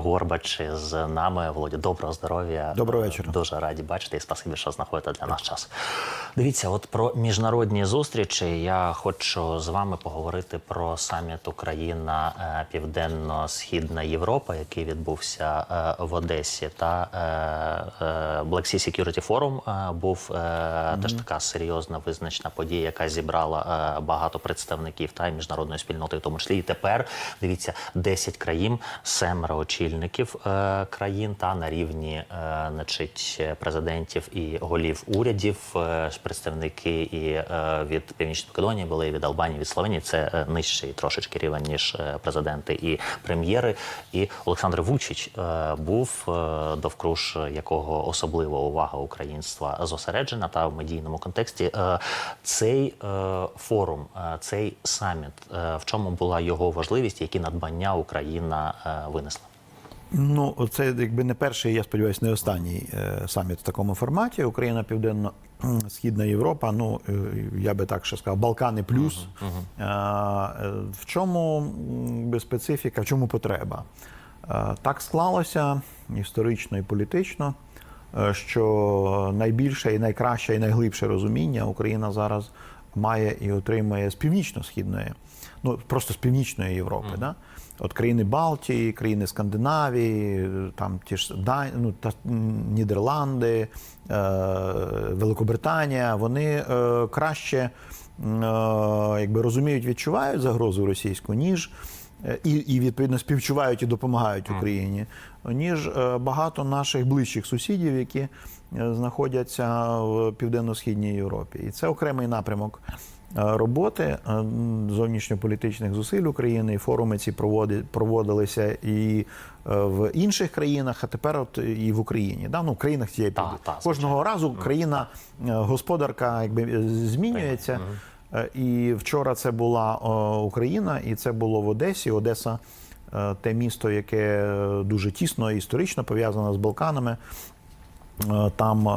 Горбач з нами. Володя, доброго здоров'я. Доброго вечора. Дуже раді бачити і спасибі, що знаходите для нас час. Дивіться, от про міжнародні зустрічі я хочу з вами поговорити про саміт Україна е, Південно-Східна Європа, який відбувся е, в Одесі. Та е, Black Sea Security Forum був е, теж така серйозна визначна подія, яка зібрала багато представників та міжнародної спільноти, в тому числі. І тепер дивіться 10 країн, семеро очільників е, країн та на рівні е, значить, президентів і голів урядів, е, представники і від Північної Македонії були і від Албанії, від Словенії. Це нижчий трошечки рівень ніж президенти і прем'єри. І Олександр Вучич був довкруж якого особлива увага українства зосереджена та в медійному контексті. Цей форум, цей саміт, в чому була його важливість, які надбання Україна винесла? Ну, це якби не перший, я сподіваюся, не останній е, саміт в такому форматі. Україна, Південно-Східна Європа. Ну е, я би так ще сказав, Балкани плюс. Е, е, В чому би специфіка, в чому потреба? Е, Так склалося історично і політично, що найбільше і найкраще і найглибше розуміння Україна зараз має і отримує з північно-східної, ну просто з північної Європи. Да? От країни Балтії, країни Скандинавії, там ті ж ну, та, Нідерланди, е, Великобританія, вони е, краще е, якби розуміють, відчувають загрозу російську, ніж е, і, і відповідно співчувають і допомагають Україні, ніж е, багато наших ближчих сусідів, які е, знаходяться в південно-східній Європі. І це окремий напрямок роботи е, зовнішньополітичних зусиль України. І форуми ці проводи- проводилися і е, в інших країнах, а тепер от і в Україні. Да? Ну, в країнах цієї півдня. так, кожного разу країна е, господарка якби е, змінюється. Е, І вчора це була е, Україна, і це було в Одесі. Одеса е, те місто, яке е, дуже тісно і історично пов'язане з Балканами. Е, Там е,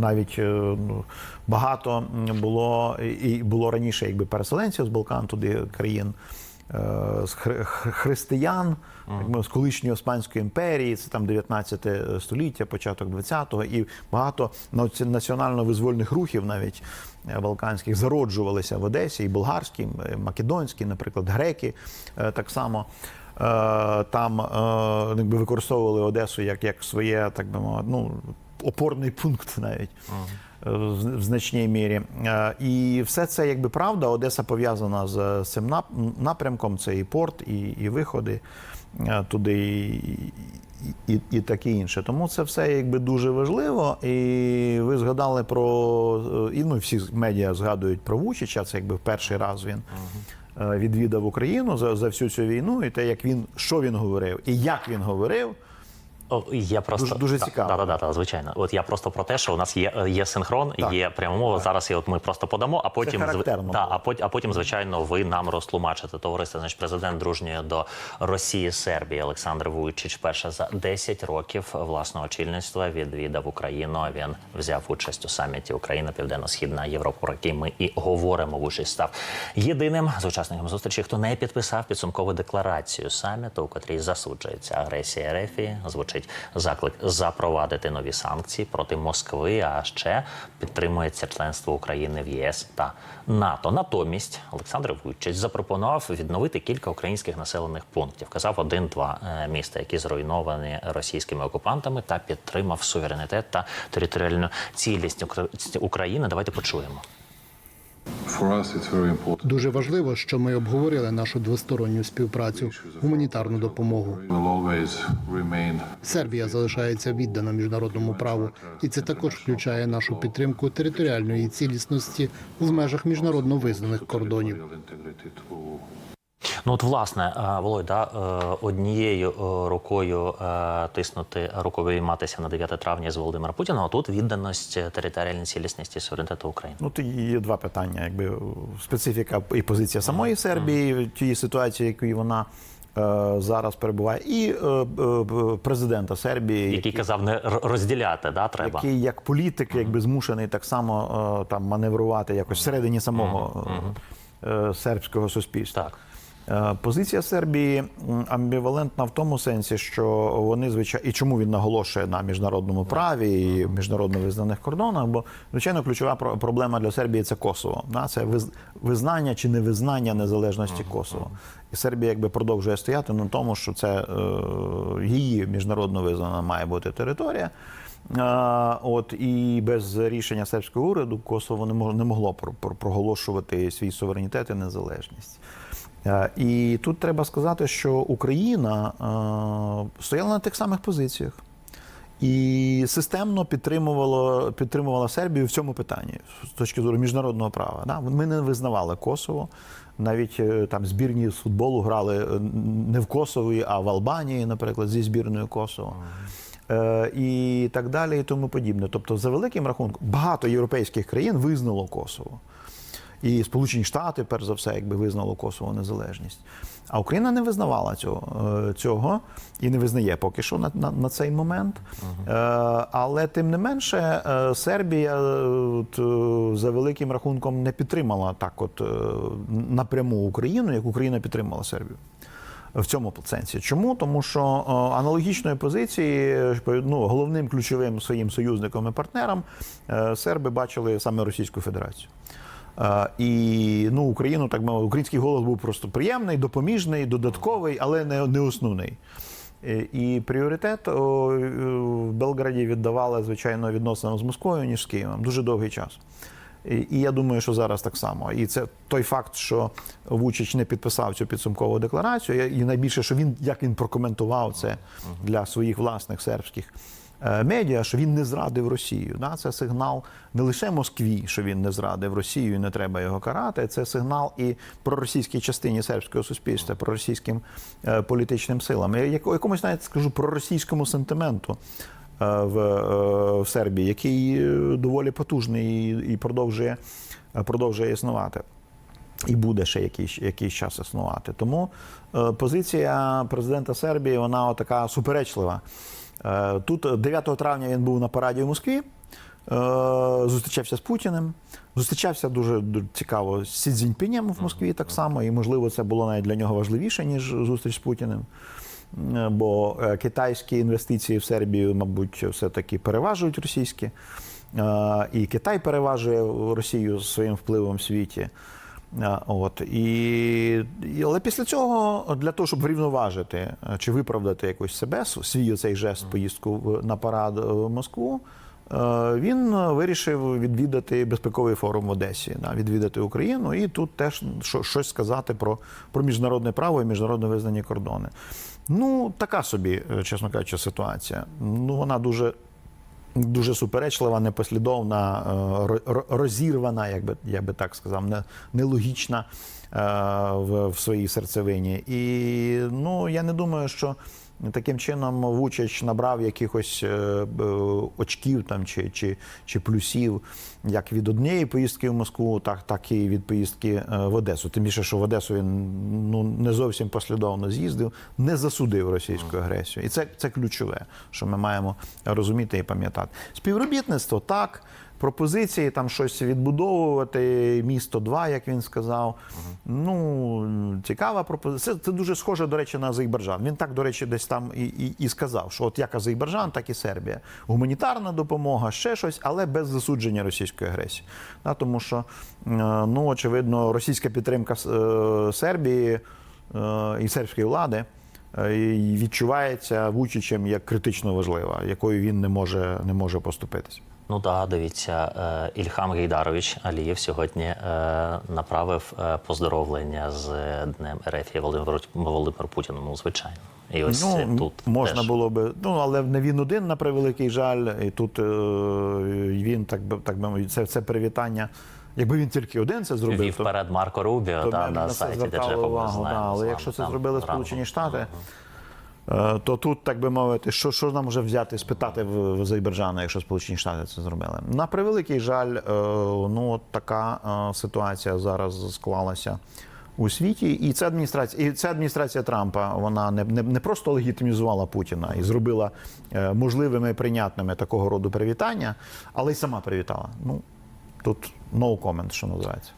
навіть е, ну, багато було і було раніше, якби переселенців з Балкан, туди країн з християн, якби з колишньої Османської імперії, це там 19 століття, початок 20-го, і багато наці- національно-визвольних рухів навіть балканських зароджувалися в Одесі, і болгарські, і македонські, наприклад, греки так само. Е, Там е, якби використовували Одесу як, як своє, так би мовити, ну, опорний пункт навіть е, в значній мірі. І все це якби правда. Одеса пов'язана з цим напрямком. Це і порт, і, і виходи туди, і, і, і таке інше. Тому це все якби дуже важливо. І ви згадали про і ну, всі медіа згадують про Вучича. Це якби в перший раз він. е, Відвідав Україну за, за всю цю війну, і те, як він що він говорив, і як він говорив, я просто Дуже- дуже Та- цікаво. Да, да, да, да, звичайно. От я просто про те, що у нас є, є синхрон, Так. є пряма мова. Зараз і от ми просто подамо, а потім да, а потім, а потім, звичайно, ви нам розтлумачите товариство. Значить, президент дружньої до Росії Сербії Олександр Вуйчич перше за 10 років власного очільництва відвідав Україну. Він взяв участь у саміті Україна Південно-Східна Європа, про який ми і говоримо. Вуйчич став єдиним з учасників зустрічі, хто не підписав підсумкову декларацію саміту, у котрій засуджується агресія РФ, звучить заклик запровадити нові санкції проти Москви. А ще підтримується членство України в ЄС та НАТО. Натомість Олександр Вуйчич запропонував відновити кілька українських населених пунктів. Казав один-два е, міста, які зруйновані російськими окупантами, та підтримав суверенітет та територіальну цілісність України. Давайте почуємо. Дуже важливо, що ми обговорили нашу двосторонню співпрацю, гуманітарну допомогу. Сербія залишається віддана міжнародному праву, і це також включає нашу підтримку територіальної цілісності в межах міжнародно визнаних кордонів. Ну от власне, е, Володь, да, е, однією е, рукою тиснути рукою матися на 9 травня з Володимира Путіна. а тут відданість територіальній цілісності і суверенітету України. Ну, тут є два питання: якби специфіка і позиція самої Сербії, тієї ситуації, якій вона зараз перебуває, і президента Сербії, Який казав не розділяти, да, треба. який як політик, якби змушений так само там маневрувати якось всередині самого е, сербського суспільства. Так. Е, Позиція Сербії амбівалентна в тому сенсі, що вони звичайно і чому він наголошує на міжнародному праві і міжнародно визнаних кордонах. Бо звичайно ключова проблема для Сербії це Косово. Це виз- визнання чи невизнання незалежності Косово. І Сербія якби продовжує стояти на тому, що це е, її міжнародно визнана має бути територія. Е, От і без рішення сербського уряду Косово не могло, проголошувати свій суверенітет і незалежність. Е, І тут треба сказати, що Україна е, стояла на тих самих позиціях і системно підтримувала, підтримувала Сербію в цьому питанні з точки зору міжнародного права. Ми не визнавали Косово. Навіть е, там збірні з футболу грали не в Косові, а в Албанії, наприклад, зі збірною Косово. І так далі, і тому подібне. Тобто, за великим рахунком, багато європейських країн визнало Косово. І Сполучені Штати, перш за все, якби визнало Косово незалежність. А Україна не визнавала цього, е, цього і не визнає поки що на, на, на цей момент. Е, Але тим не менше, е, Сербія от, за великим рахунком не підтримала так, от напряму Україну, як Україна підтримала Сербію. В цьому сенсі. Чому? Тому що аналогічної позиції ну, головним ключовим своїм союзником і партнером серби бачили саме Російську Федерацію. І ну, Україну, так мовити, український голос був просто приємний, допоміжний, додатковий, але не, не основний. Е, І пріоритет е, в Белграді віддавали, звичайно, відносинам з Москвою, ніж з Києвом. Дуже довгий час. І я думаю, що зараз так само. І це той факт, що Вучич не підписав цю підсумкову декларацію, і найбільше, що він як він прокоментував це для своїх власних сербських медіа, що він не зрадив Росію. Да? Це сигнал не лише Москві, що він не зрадив Росію, і не треба його карати. Це сигнал і проросійській частині сербського суспільства, проросійським е, політичним силам. Яко- якомусь навіть скажу проросійському сентименту е, в, е, в Сербії, який е, доволі потужний і, і продовжує, е, продовжує існувати. І буде ще якийсь, якийсь час існувати. Тому е, позиція президента Сербії вона така суперечлива. Е, тут 9 травня він був на параді в Москві, е, зустрічався з Путіним, зустрічався дуже, цікаво з Сі Цзіньпінем в Москві так само, і можливо це було навіть для нього важливіше, ніж зустріч з Путіним. Бо е, китайські інвестиції в Сербію, мабуть, все-таки переважують російські. І Китай переважує Росію своїм впливом в світі. От і, але після цього для того, щоб врівноважити е, чи виправдати якось себе, свій оцей жест поїздку на парад е, в Москву. е, Він вирішив відвідати безпековий форум в Одесі, да, відвідати Україну і тут теж щось сказати про, про міжнародне право і міжнародно визнані кордони. Ну, така собі, чесно кажучи, ситуація. Ну, вона дуже дуже суперечлива, непослідовна, е, ро- ро- розірвана, як би, я би так сказав, нелогічна е, в своїй серцевині. І ну, я не думаю, що таким чином Вучич набрав якихось е, очків там, чи, чи, чи плюсів як від однієї поїздки в Москву, так, так і від поїздки е, в Одесу. Тим більше, що в Одесу він ну, не зовсім послідовно з'їздив, не засудив російську агресію. І це, це ключове, що ми маємо розуміти і пам'ятати. Співробітництво так. Пропозиції там щось відбудовувати, місто 2, як він сказав. Ну, цікава пропозиція. Це, це дуже схоже, до речі, на Азербайджан. Він так, до речі, десь там і, і, і сказав, що от як Азербайджан, так і Сербія. Гуманітарна допомога, ще щось, але без засудження російської агресії. Да, тому що, е, ну, очевидно, російська підтримка е, Сербії е, і сербської влади. Е, і Відчувається Вучичем як критично важлива, якою він не може, не може поступитись. Ну так, дивіться, е, Ільхам Гейдарович Алієв сьогодні е, направив поздоровлення з Днем РФ Володимир, Володимир Путіну, ну, звичайно. І ось Ну, тут можна теж. було би, ну але не він один на превеликий жаль, і тут він так би так би це, це привітання. Якби він тільки один це зробив, Вів то, вперед Марко Рубіо то та, на сайті Держепу. увагу. знаємо Да, але якщо це зробили. Сполучені Штати, е, то тут, так би мовити, що, що нам вже взяти, спитати в, в Азербайджану, якщо Сполучені Штати це зробили. На превеликий жаль, е, ну от така е, ситуація зараз склалася. У світі, і ця адміністрація, і ця адміністрація Трампа вона не, не, не просто легітимізувала Путіна і зробила можливими і прийнятними такого роду привітання, але й сама привітала. Ну тут no comment, що називається.